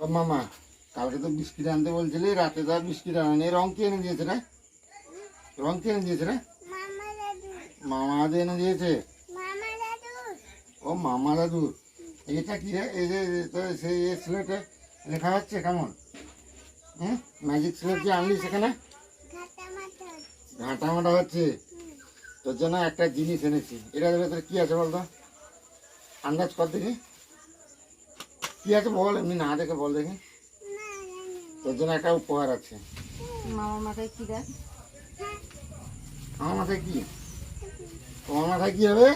ও মামা কালকে তো বিস্কিট আনতে বলছিলি রাতে তো আর বিস্কিট আনেনি রং কি এনে দিয়েছে রে? রং কি এনে দিয়েছে রে? মামা দাদু। এনে দিয়েছে? ও মামা দাদু। এটা কি রে? এই যে তো সেই স্লেটে লেখা হচ্ছে কেমন? হ্যাঁ ম্যাজিক স্লেট যে আনলি সেখানে? ঘাটা ঘাঁটা মাটা হচ্ছে। তোর জন্য একটা জিনিস এনেছি। এটার ভেতরে কি আছে বলতো? আন্দাজ কর দেখি। কি আছে বল এমনি না দেখে বল দেখি। না জানি তোর জন্য একটা উপহার আছে। মামার মাথায় কি দেখ? আমার মাথায় কি? তোমার মাথায় কি হবে?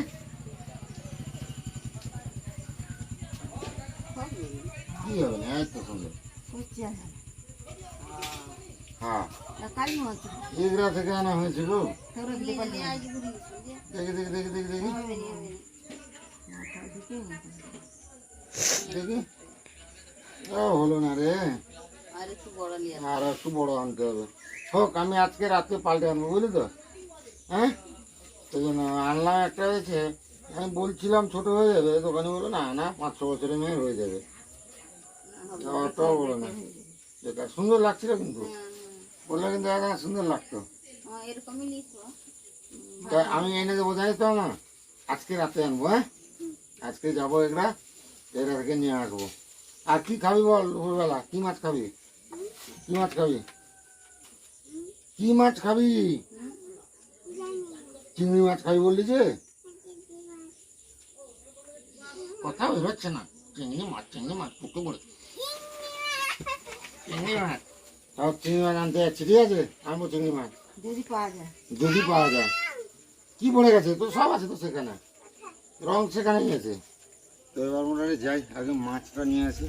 কি হবে? না এই তো সুন্দর। করছি আছে হ্যাঁ। কালী মাছ এগুলা থেকে আনা হয়েছে গো। তোরা দিতে পারলি না। দেখি দেখি দেখি দেখি দেখি। মাথায় ঢুকে মাথায়। দেখি ও হলো না রে। আর একটু বড় আনতে হবে। হোক আমি আজকে রাতে পাল্টে আনব বুঝলি তো? হ্যাঁ? জন্য আনলাম একটা হয়েছে। আমি বলছিলাম ছোট হয়ে যাবে দোকানে বলল না না পাঁচশো বছরের মেয়ে হয়ে যাবে। অতটাও বলো না সুন্দর লাগছিল কিন্তু। বললে কিন্তু একদম সুন্দর লাগতো। তা আমি এনে দেবো জানিস তো না আজকে রাতে আনব হ্যাঁ? আজকে যাব এগুলা থেকে নিয়ে আসব আর কি খাবি বল দুপুরবেলা? কি মাছ খাবি? কি মাছ খাবি? কি মাছ খাবি? চিংড়ি মাছ খাবি বললি যে? কথা বেরোচ্ছে না। চিংড়ি মাছ চিংড়ি মাছ পুকুর পড়ে চিংড়ি মাছ। তাও চিংড়ি মাছ আনতে যাচ্ছি ঠিক আছে? আনব চিংড়ি মাছ। যদি পাওয়া যায়। যদি পাওয়া যায়। কি পড়ে গেছে? তো সব আছে তো সেখানে। রং সেখানেই আছে। তো এবার মোটামুটি যাই আগে মাছটা নিয়ে আসি।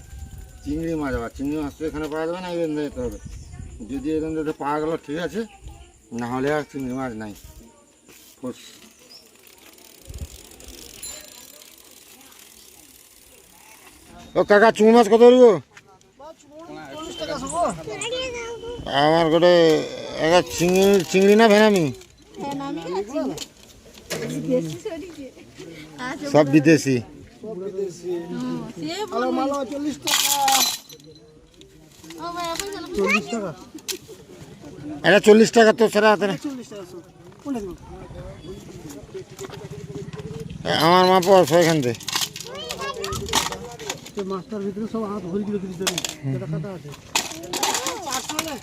চিংড়ি মাছ আবার চিংড়ি মাছ তো এখানে পাওয়া যাবে না এখান যেতে হবে। যদি এখান থেকে পাওয়া গেল ঠিক আছে। না হলে আর চিংড়ি মাছ নাই। ও কাকা চুঙ মাছ কত রইব আমার গোটে একটা চিংড়ি চিংড়ি না ভেনামি? সব বিদেশি। এটা চল্লিশ টাকা তো সেটা হাতে নে। আমার মা পড়ছ এখান থেকে। মাছটার ভিতরে সব হাত ভরি দিল যেটা কাটা আছে। একশো আড়াইশো দেখ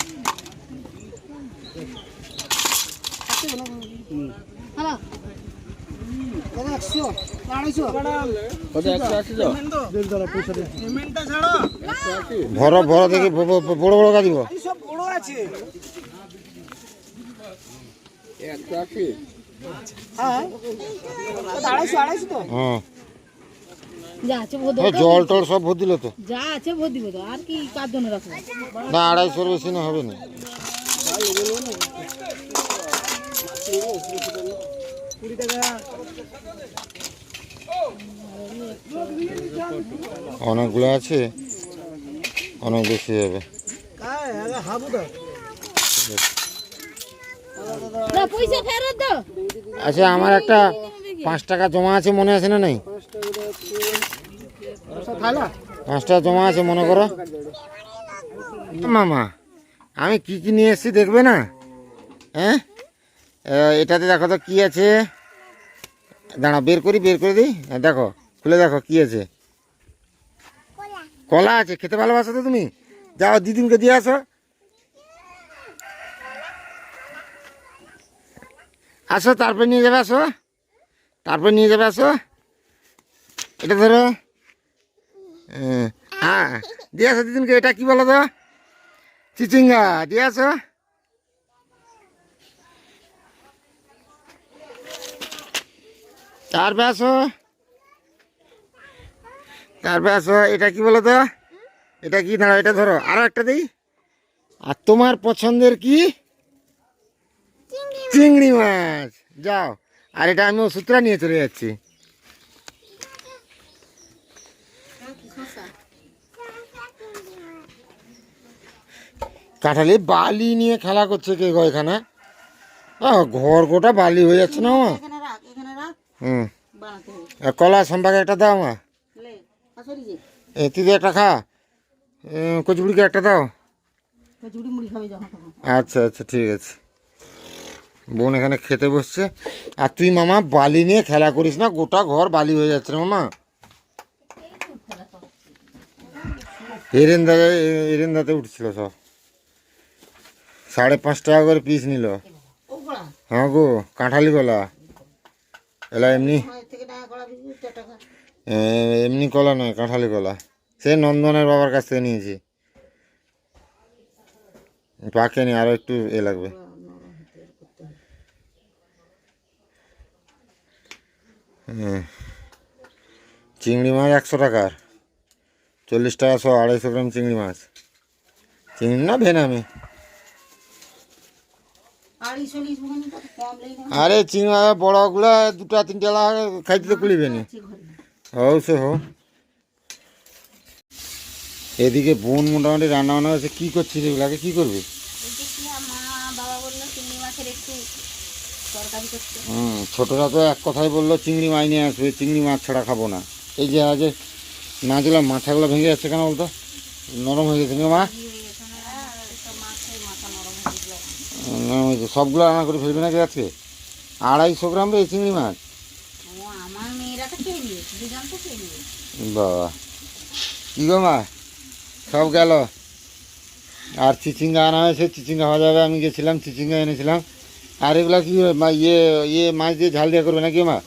দাঁড়া পয়সা দে ভর ভর দেখি বড় বড় গাছ হ্যাঁ। জল টল সব ভর দিল তো। যা আছে ভোদ দিব তো আর কি কার জন্য রাখব না, আড়াইশোর বেশি না, হবে না। কুড়ি টাকা। অনেকগুলো আছে? অনেক বেশি হবে। দাও। আচ্ছা আমার একটা পাঁচ টাকা জমা আছে মনে আছে না নাই? পাঁচ টাকা জমা আছে মনে করো। মামা আমি কি কি নিয়ে এসেছি দেখবে না? হ্যাঁ? এটাতে দেখো তো কি আছে? দাঁড়া বের করি, বের করে দিই। দেখো, খুলে দেখো কি আছে। কলা আছে, খেতে ভালোবাসো তো তুমি? যাও দিদিনকে দিয়ে আসো। আসো, তারপরে নিয়ে যাবে, আসো। তারপরে নিয়ে যাবে, আসো। এটা ধরো। হ্যাঁ দিয়ে আসো দিদিনকে এটা কি বলো তো? চিচিঙ্গা, দিয়ে আসো। তারপরে আসো তারপরে আসো এটা কি বলো তো? এটা কি? দাঁড়াও এটা ধরো আরও একটা দিই। আর তোমার পছন্দের কি? চিংড়ি মাছ। যাও আর এটা আমি ওষুধটা নিয়ে চলে যাচ্ছি। কাঁঠালি বালি নিয়ে খেলা করছে কে গো এখানে? ঘর গোটা বালি হয়ে যাচ্ছে না আমার এখানে রাখ এখানে রাখ হুম। কলা সম্পাকে একটা দাও মা। এ তুই একটা খা। কচুড়িকে একটা দাও। আচ্ছা আচ্ছা ঠিক আছে। বোন এখানে খেতে বসছে। আর তুই মামা বালি নিয়ে খেলা করিস না গোটা ঘর বালি হয়ে যাচ্ছে মামা। এরেন্দা এরেন্দাতে উঠছিল সব। সাড়ে পাঁচ টাকা করে পিস নিল। হ্যাঁ গো কাঁঠালি কলা। এলা এমনি? এমনি কলা নয়, কাঁঠালি কলা। সে নন্দনের বাবার কাছ থেকে নিয়েছি। পাকেনি আরও একটু এ লাগবে। চিংড়ি মাছ একশো টাকার। চল্লিশ টাকা শো আড়াইশো গ্রাম চিংড়ি মাছ। চিংড়ি না, ভেনামি আড়াইশো লিস ওখানে কত কম লেগে না আরে চিংড়ি বড়গুলা দুটা তিনটা খাইতে তো কুলিবে নি। হও সে হো এদিকে বোন মোটামুটি রান্না বান্না হচ্ছে কী করছিস এগুলাকে কী করবি? হুম ছোটরা তো এক কথাই বলল চিংড়ি মাছ নিয়ে আসবে চিংড়ি মাছ ছাড়া খাব না। এই যে আজ মাছগুলো মাথাগুলো ভেঙে যাচ্ছে কেন বলতো? নরম হয়ে গেছে মা। হয়েছে সবগুলো রান্না করে ফেলবে নাকি আজকে? আড়াইশো গ্রাম রে এই চিংড়ি মাছ। বাবা কী গো মা? সব গেল। আর চিচিঙ্গা আনা হয়েছে চিচিঙ্গা হওয়া যাবে আমি গেছিলাম চিচিঙ্গা এনেছিলাম। আর এগুলো কি ইয়ে ইয়ে মাছ দিয়ে ঝাল দিয়ে করবে নাকি মা?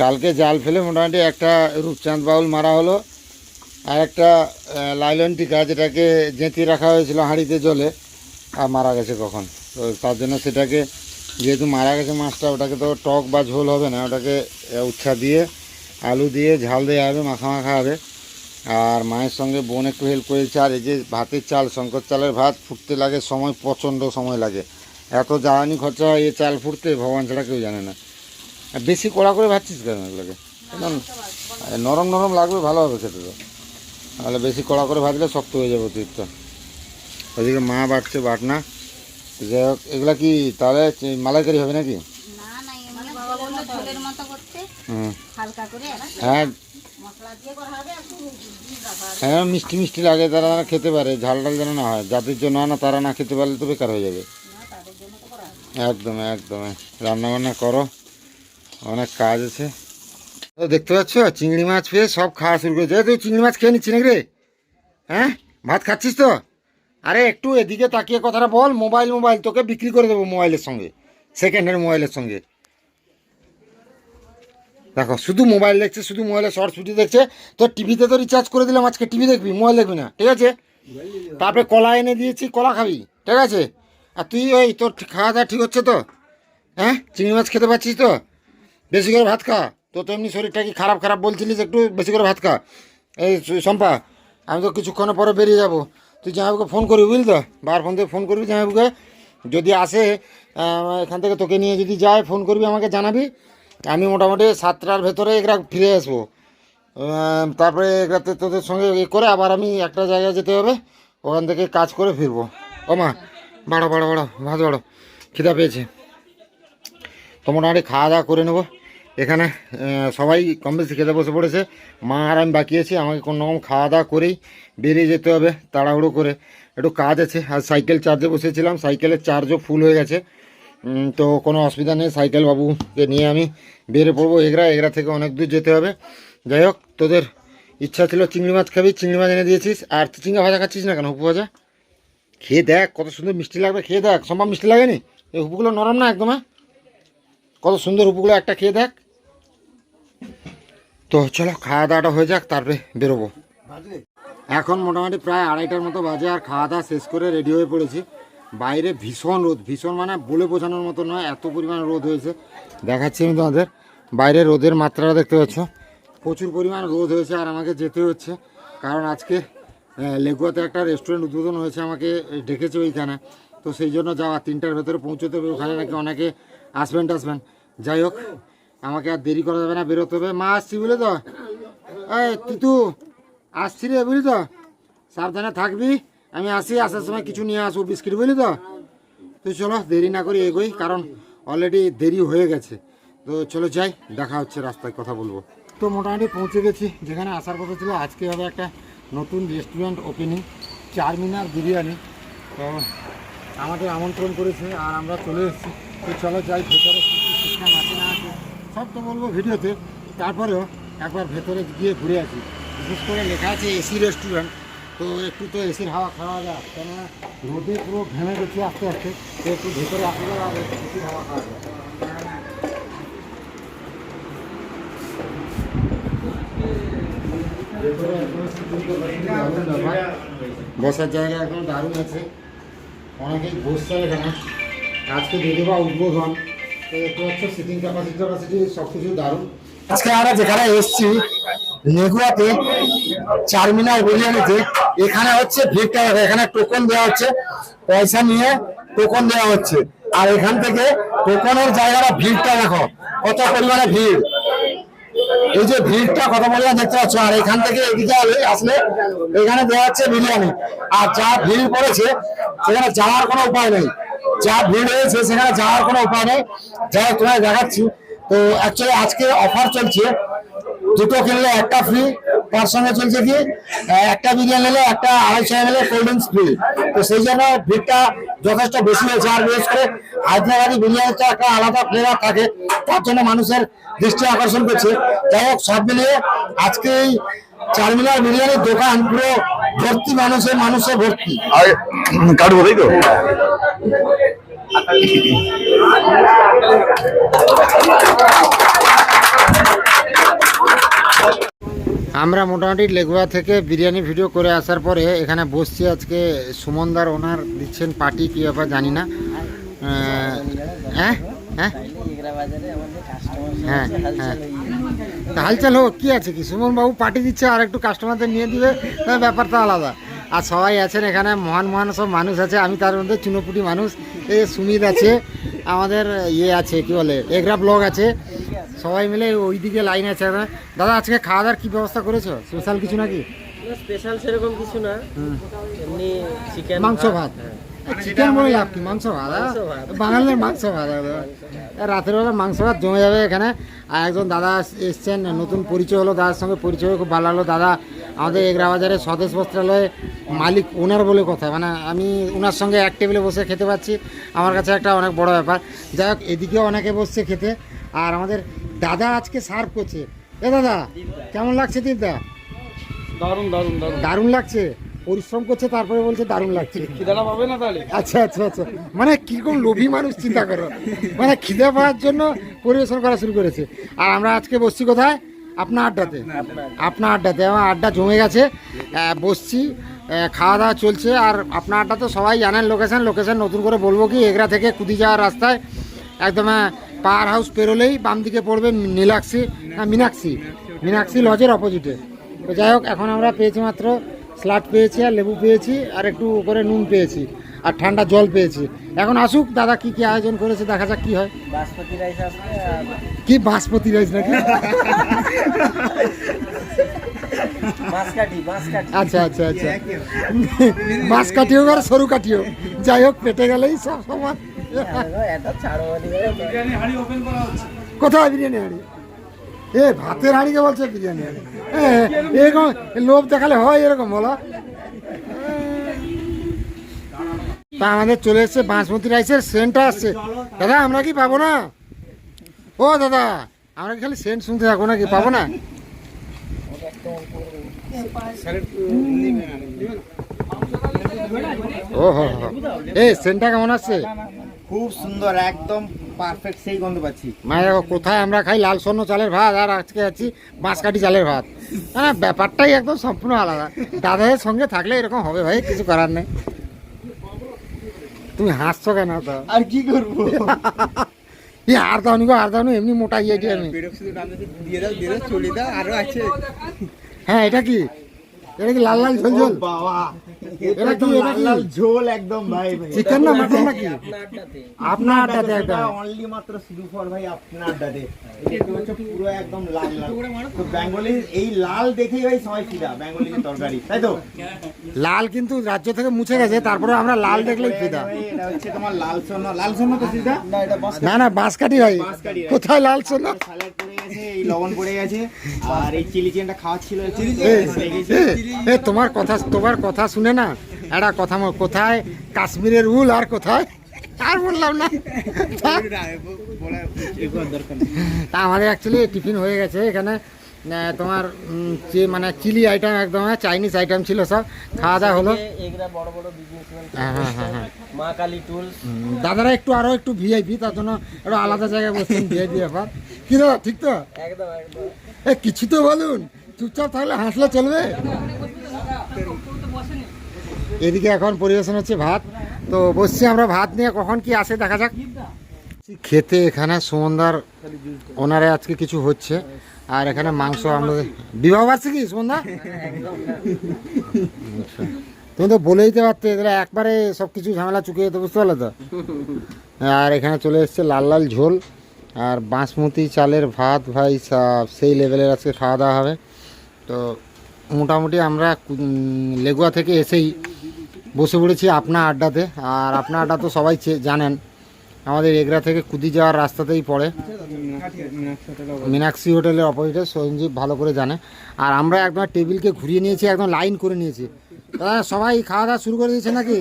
কালকে জাল ফেলে মোটামুটি একটা রূপচাঁদ বাউল মারা হলো আর একটা লাইলন টিকা যেটাকে জেঁতিয়ে রাখা হয়েছিল হাঁড়িতে জলে আর মারা গেছে কখন। তো তার জন্য সেটাকে, যেহেতু মারা গেছে মাছটা, ওটাকে তো টক বা ঝোল হবে না, ওটাকে উচ্ছা দিয়ে, আলু দিয়ে ঝাল দেওয়া হবে, মাখা মাখা হবে। আর মায়ের সঙ্গে বোন একটু হেল্প করেছে, আর এই যে ভাতের চাল শঙ্কর চালের ভাত ফুটতে লাগে সময়, প্রচণ্ড সময় লাগে। এত জ্বালানি খরচা হয় এই চাল ফুটতে, ভগবান ছাড়া কেউ জানে না। আর বেশি কড়া করে ভাবছিস কেন এগুলোকে? নরম নরম লাগবে, ভালো হবে খেতে তো। তাহলে বেশি কড়া করে ভাজলে শক্ত হয়ে যাবে অতিরিক্ত। ওদিকে মা বাটছে বাটনা। যাই হোক এগুলা কি তাহলে মালাইকারি হবে নাকি? না না এমনি বাবা বলল ঝোলের মতো করতে। হুম হ্যাঁ। মশলা দিয়ে করা হবে একটু রাখা হবে। হ্যাঁ মিষ্টি মিষ্টি লাগে তারা না খেতে পারে ঝাল ডাল যেন না হয়। যাদের জন্য না তারা না খেতে পারলে তো বেকার হয়ে যাবে। না তাদের জন্য তো করা হবে। একদম একদম। রান্না বান্না করো। অনেক কাজ আছে। তো দেখতে পাচ্ছ চিংড়ি মাছ পেয়ে সব খাওয়া শুরু করেছে তুই চিংড়ি মাছ খেয়ে নিচ্ছি নাকি রে? হ্যাঁ? ভাত খাচ্ছিস তো? আরে, একটু এদিকে তাকিয়ে কথাটা বল, মোবাইল মোবাইল, তোকে বিক্রি করে দেবো মোবাইলের সঙ্গে সেকেন্ড হ্যান্ড মোবাইলের সঙ্গে। দেখো, শুধু মোবাইল দেখছে, শুধু মোবাইলে শর্টস ভিডিও দেখছে তো টিভিতে তো রিচার্জ করে দিলাম, আজকে টিভি দেখবি, মোবাইল দেখবি না, ঠিক আছে? তারপরে কলা এনে দিয়েছি, কলা খাবি, ঠিক আছে? আর তুই ওই তোর খাওয়া দাওয়া ঠিক হচ্ছে তো? হ্যাঁ? চিংড়ি মাছ খেতে পাচ্ছিস তো? বেশি করে ভাত খা। তো তো এমনি শরীরটা কি খারাপ খারাপ বলছিলিস, একটু বেশি করে ভাত খা। এই শম্পা, আমি তো কিছুক্ষণের পরে বেরিয়ে যাব। তুই জামাইবাবুকে ফোন করবি বুঝলি তো? বার ফোন থেকে ফোন করবি জামাইবাবুকে। যদি আসে এখান থেকে তোকে নিয়ে যদি যায় ফোন করবি, আমাকে জানাবি। আমি মোটামুটি সাতটার ভেতরে এগুলা ফিরে আসব। তারপরে এগুলাতে তোদের সঙ্গে এ করে আবার আমি একটা জায়গায় যেতে হবে। ওখান থেকে কাজ করে ফিরবো। ও মা, বাড়ো বাড়ো বাড়ো ভাত বাড়ো। খিদা পেয়েছে। তো মোটামুটি খাওয়া দাওয়া করে নেব। এখানে সবাই কম বেশি খেতে বসে পড়েছে। মা আর আমি বাকি আছি, আমাকে কোনো রকম খাওয়া দাওয়া করেই বেরিয়ে যেতে হবে তাড়াহুড়ো করে। একটু কাজ আছে, আর সাইকেল চার্জে বসেছিলাম সাইকেলের চার্জও ফুল হয়ে গেছে। তো কোনো অসুবিধা নেই, সাইকেল বাবুকে নিয়ে আমি বেরিয়ে পড়ব এগরা এগরা থেকে অনেক দূর যেতে হবে। যাই হোক, তোদের ইচ্ছা ছিল চিংড়ি মাছ খাবি, চিংড়ি মাছ এনে দিয়েছিস, আর চিচিঙ্গা ভাজা খাচ্ছিস না কেন উপু ভাজা? খেয়ে দেখ, কত সুন্দর মিষ্টি লাগবে, খেয়ে দেখ, সম্ভব মিষ্টি লাগেনি? এই হুপুগুলো নরম না একদম হ্যাঁ? কত সুন্দর উপুগুলো একটা খেয়ে দেখ। তো চলো খাওয়া দাওয়াটা হয়ে যাক তারপরে বেরোবো। এখন মোটামুটি প্রায় আড়াইটার মতো বাজে আর খাওয়া দাওয়া শেষ করে রেডি হয়ে পড়েছি। বাইরে ভীষণ রোদ ভীষণ মানে বলে বোঝানোর মতো নয় এত পরিমাণ রোদ হয়েছে। দেখাচ্ছি আমি তোমাদের বাইরে রোদের মাত্রাটা দেখতে পাচ্ছ। প্রচুর পরিমাণ রোদ হয়েছে আর আমাকে যেতে হচ্ছে। কারণ আজকে লেগুয়াতে একটা রেস্টুরেন্ট উদ্বোধন হয়েছে আমাকে ডেকেছে ওইখানে। তো সেই জন্য যাওয়া তিনটার ভেতরে পৌঁছতে হবে। ওখানে নাকি অনেকে আসবেন টাসবেন যাই হোক আমাকে আর দেরি করা যাবে না, বেরোতে হবে। মা আসছি, বুঝলে তো? এই, তিতু, আসছি রে, বুঝলি তো? সাবধানে থাকবি। আমি আসি, আসার সময় কিছু নিয়ে আসব, বিস্কিট, বুঝলি তো? তুই চলো, দেরি না করি এগোই, কারণ অলরেডি দেরি হয়ে গেছে। তো চলো যাই, দেখা হচ্ছে, রাস্তায় কথা বলব। তো মোটামুটি পৌঁছে গেছি। যেখানে আসার কথা ছিল, আজকে হবে একটা নতুন রেস্টুরেন্ট ওপেনিং চারমিনার বিরিয়ানি। তো আমাদের আমন্ত্রণ করেছে, আর আমরা চলে এসেছি। তো চলো যাই, ভেতরে সিস্টেম আছে না আছে। সব তো বলব ভিডিওতে, তারপরেও একবার ভেতরে গিয়ে ঘুরে আসি। বিশেষ করে লেখা আছে এসি রেস্টুরেন্ট, তো একটু তো এসির হাওয়া খাওয়া যায়, কেননা রোদে পুরো ঘেমে গেছি আস্তে আস্তে, তো একটু ভেতরে আসলে এসির হাওয়া খাওয়া যায়। বসার জায়গা এখন দারুণ আছে। অনেকেই বসছে এখানে। আজকে যদি বা উদ্বোধন আজকে আমরা যেখানে চারমিনার এখানে হচ্ছে ভিড়টা, এখানে টোকন দেওয়া হচ্ছে, পয়সা নিয়ে টোকন দেওয়া হচ্ছে। আর এখান থেকে টোকনের জায়গাটা, ভিড়টা দেখো, কত পরিমাণে ভিড়। এই যে ভিড়টা, কত পরিমাণ দেখতে পাচ্ছ? আর এখান থেকে এদিকে আসলে এখানে দেওয়া হচ্ছে বিরিয়ানি। আর যা ভিড় পড়েছে, সেখানে যাওয়ার কোনো উপায় নেই। যা ভিড় হয়েছে সেখানে যাওয়ার কোনো উপায় নেই। যাই তোমায় দেখাচ্ছি। তো অ্যাকচুয়ালি আজকে অফার চলছে। দুটো কিনলে একটা ফ্রি তার সঙ্গে চলছে কি একটা বিরিয়ানি নিলে একটা আড়াইশো M L cold drinks free তো সেই জন্য ভিড়টা যথেষ্ট বেশি হয়েছে। আর বিশেষ করে হায়দ্রাবাদি বিরিয়ানিটা একটা আলাদা ফ্লেভার থাকে। তার জন্য মানুষের দৃষ্টি আকর্ষণ করছে। যাই হোক, সব মিলিয়ে আজকে এই চারমিনার বিরিয়ানির দোকান পুরো ভর্তি মানুষের মানুষে ভর্তি। আর কাটবো তাই তো? আমরা মোটামুটি লেগুয়া থেকে বিরিয়ানি ভিডিও করে আসার পরে এখানে বসছি আজকে। সুমনদার ওনার দিচ্ছেন পার্টি কী ব্যাপার জানি না। হ্যাঁ? হ্যাঁ। হ্যাঁ হ্যাঁ। তা হালচাল হোক কী আছে কি? সুমন বাবু পার্টি দিচ্ছে আর একটু কাস্টমারদের নিয়ে দিবে তাহলে ব্যাপারটা আলাদা। আর সবাই আছেন এখানে মহান মহান সব মানুষ আছে আমি তার মধ্যে চুনোপুটি মানুষ এই সুমিত আছে আমাদের ইয়ে আছে কি বলে এগরা ব্লগ আছে। সবাই মিলে ওইদিকে লাইন আছে দাদা আজকে খাওয়া দাওয়ার কী ব্যবস্থা করেছ? স্পেশাল কিছু নাকি? স্পেশাল সেরকম কিছু না। এমনি চিকেন মাংস ভাত চিকেন বলে লাভ কি? মাংস ভাত আহ? বাঙালির মাংস ভাত একদম। রাতের বেলা মাংস ভাত জমে যাবে এখানে। আর একজন দাদা এসছেন নতুন পরিচয় হলো দাদার সঙ্গে পরিচয় খুব ভালো লাগল। দাদা আমাদের এগরা বাজারে স্বদেশ বস্ত্রালয়ে মালিক ওনার বলে কথা। মানে আমি ওনার সঙ্গে এক টেবিলে বসে খেতে পাচ্ছি। আমার কাছে একটা অনেক বড় ব্যাপার। যাই হোক এদিকেও অনেকে বসছে খেতে। আর আমাদের দাদা আজকে সার্ভ করছে। এ দাদা কেমন লাগছে দীপদা দারুণ দারুণ দারুণ দারুণ লাগছে? পরিশ্রম করছে তারপরে বলছে দারুণ লাগছে। খিদাটা পাবে না তাহলে? আচ্ছা আচ্ছা আচ্ছা। মানে কীরকম লোভী মানুষ চিন্তা করো। মানে খিদে পাওয়ার জন্য পরিবেশন করা শুরু করেছে। আর আমরা আজকে বসছি কোথায়? আপনার আড্ডাতে। আপনার আড্ডাতে। আমার আড্ডা জমে গেছে। বসছি। খাওয়া দাওয়া চলছে। আর আপনার আড্ডা তো সবাই জানেন লোকেশান। লোকেশান নতুন করে বলব কি এগরা থেকে কুদি যাওয়ার রাস্তায় একদম পাওয়ার হাউস পেরোলেই বাম দিকে পড়বে নীলাক্ষী মিনাক্ষী। মিনাক্ষী লজের অপোজিটে তো যাই হোক এখন আমরা পেয়েছি মাত্র স্লাট পেয়েছি আর লেবু পেয়েছি আর একটু উপরে নুন পেয়েছি আর ঠান্ডা জল পেয়েছি। এখন আসুক দাদা কি কি আয়োজন করেছে দেখা যাক কি হয়। বাসপতি রাইস কি বাসপতি রাইস নাকি? আচ্ছা আচ্ছা আচ্ছা। মাছ কাটি হোক আর সরু কাটি হোক যাই হোক পেটে গেলেই সব সমান। হচ্ছে। কোথায় বিরিয়ানি হাঁড়ি? এ, ভাতের হাঁড়িকে বলছে বিরিয়ানি এরকম লোভ দেখালে হয় এরকম, বলো। তা আমাদের চলে এসছে বাসমতি রাইসের সেন্টটা আসছে। দাদা, আমরা কি পাবো না? ও, দাদা, আমরা খালি সেন্ট শুনতে থাকব নাকি? পাবো না? ও হো। এই, সেন্টটা কেমন আসছে? খুব সুন্দর, একদম পারফেক্ট সেই গন্ধ পাচ্ছি। দেখো কোথায় আমরা খাই লাল স্বর্ণ চালের ভাত আর আজকে আছি বাঁশকাঠি চালের ভাত। হ্যাঁ ব্যাপারটাই একদম সম্পূর্ণ আলাদা। দাদাদের সঙ্গে থাকলে এরকম হবে ভাই কিছু করার নেই। তুমি হাসছো কেন তো? আর কি করব? এই আর দাওনি গো আর দাওনি এমনি মোটা ইয়ে আমি। দিয়ে দাও দিয়ে দাও চলে দাও আরও আছে। হ্যাঁ এটা কি? এটা কি লাল লাল ঝোল ঝোল? বাবা। এটা কি এটা কি? ঝোল একদম ভাই চিকেন না মাটন নাকি? আপনার আড্ডাতে একদম অনলি মাত্র শুধু ফর ভাই আপনার আড্ডাতে এটা হচ্ছে পুরো একদম লাল লাল। তো। বেঙ্গলি এই লাল দেখেই ভাই সবাই ফিদা বেঙ্গলি তরকারি তাই তো? লাল কিন্তু রাজ্য থেকে মুছে গেছে তারপরে আমরা লাল দেখলেই ফিদা। এটা হচ্ছে তোমার লাল সোনা। লাল সোনা তো সিধা না না না বাঁশকাঠি ভাই। কোথায় লাল সোনা? স্যালাড পড়ে গেছে এই লবণ পড়ে গেছে আর এই চিলি চিকেনটা খাওয়াচ্ছিল তোমার কথা তোমার কথা শুনে না একটা কথা কোথায়? কাশ্মীরের উল আর কোথায়? আর বললাম না। তা আমাদের অ্যাকচুয়ালি টিফিন হয়ে গেছে এখানে। তোমার যে মানে চিলি আইটেম একদম চাইনিজ আইটেম ছিল সব। খাওয়া দাওয়া হলো। হ্যাঁ হ্যাঁ হ্যাঁ হ্যাঁ। মা কালী টুলস দাদারা একটু আরও একটু ভিআইপি তার জন্য একটু আলাদা জায়গায় বসছেন ভিআইপি ব্যাপার। কি দাদা ঠিক তো? এ কিছু তো বলুন। চুপচাপ থাকলে হাসলে চলবে। এদিকে এখন পরিবেশন হচ্ছে ভাত। তো বসছি আমরা ভাত নিয়ে, কখন কি আসে দেখা যাক। খেতে এখানে সুমনদার ওনারে আজকে কিছু হচ্ছে। আর এখানে মাংস আমাদের বিবাহ বার্ষিকী, সুমনদা? আচ্ছা। তুমি তো বলে দিতে পারতে তাহলে একবারে সব কিছু ঝামেলা চুকিয়ে যেতে বুঝতে পারলে তো? আর এখানে চলে এসছে লাল লাল ঝোল, আর বাসমতি চালের ভাত, ভাই সেই লেভেলের আজকে খাওয়া দাওয়া হবে। তো মোটামুটি আমরা লেগুয়া থেকে এসেই বসে পড়েছি আপনা আড্ডাতে। আর আপনা আড্ডা তো সবাই জানেন, আমাদের এগরা থেকে কুদি যাওয়ার রাস্তাতেই পড়ে। মিনাক্ষী হোটেলের অপোজিটে সঞ্জীব ভালো করে জানে। আর আমরা একদম টেবিলকে ঘুরিয়ে নিয়েছি, একদম লাইন করে নিয়েছি। দাদা সবাই খাওয়া দাওয়া শুরু করে দিয়েছে নাকি?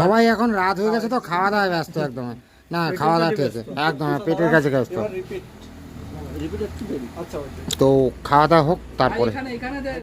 সবাই এখন রাত হয়ে গেছে তো খাওয়া দাওয়া ব্যস্ত একদম। না খাওয়া দাওয়া ঠিক একদম, পেটের কাছে ব্যস্ত। তো খাওয়া দাওয়া হোক, তারপরে।